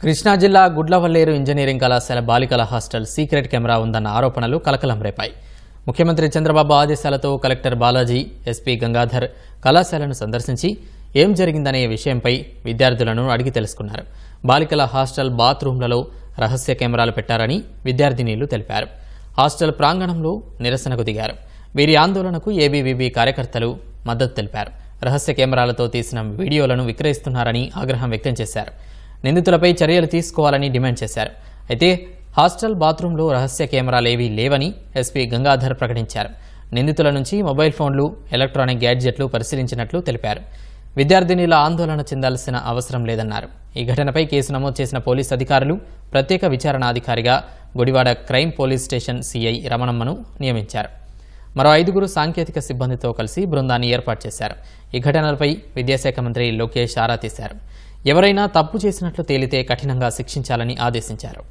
కృష్ణా జిల్లా గుడ్లవల్లేరు ఇంజనీరింగ్ కళాశాల బాలికల హాస్టల్ సీక్రెట్ కెమెరా ఉందన్న ఆరోపణలు కలకలం రేపాయి. ముఖ్యమంత్రి చంద్రబాబు ఆదేశాలతో కలెక్టర్ బాలాజీ ఎస్పీ గంగాధర్ కళాశాలను సందర్శించి ఏం జరిగిందనే విషయంపై విద్యార్థులను అడిగి తెలుసుకున్నారు. బాలికల హాస్టల్ బాత్రూంలలో రహస్య కెమెరాలు పెట్టారని విద్యార్థినీలు తెలిపారు. హాస్టల్ ప్రాంగణంలో నిరసనకు దిగారు. వీరి ఆందోళనకు ఏబీవీబీ కార్యకర్తలు మద్దతు తెలిపారు. రహస్య కెమెరాలతో తీసిన వీడియోలను విక్రయిస్తున్నారని ఆగ్రహం వ్యక్తం చేశారు. నిందితులపై చర్యలు తీసుకోవాలని డిమాండ్ చేశారు. అయితే హాస్టల్ బాత్రూంలో రహస్య కెమెరాలేవీ లేవని ఎస్పీ గంగాధర్ ప్రకటించారు. నిందితుల నుంచి మొబైల్ ఫోన్లు ఎలక్ట్రానిక్ గ్యాడ్జెట్లు పరిశీలించినట్లు తెలిపారు. విద్యార్థినిల ఆందోళన చెందాల్సిన అవసరం లేదన్నారు. ఈ ఘటనపై కేసు నమోదు చేసిన పోలీస్ అధికారులు ప్రత్యేక విచారణాధికారిగా Gudivada crime police station CI రమణమ్మను నియమించారు. మరో ఐదుగురు సాంకేతిక సిబ్బందితో కలిసి బృందాన్ని ఏర్పాటు చేశారు. ఈ ఘటనలపై విద్యాశాఖ మంత్రి లోకేష్ ఆరా తీశారు. ఎవరైనా తప్పు చేసినట్లు తేలితే కఠినంగా శిక్షించాలని ఆదేశించారు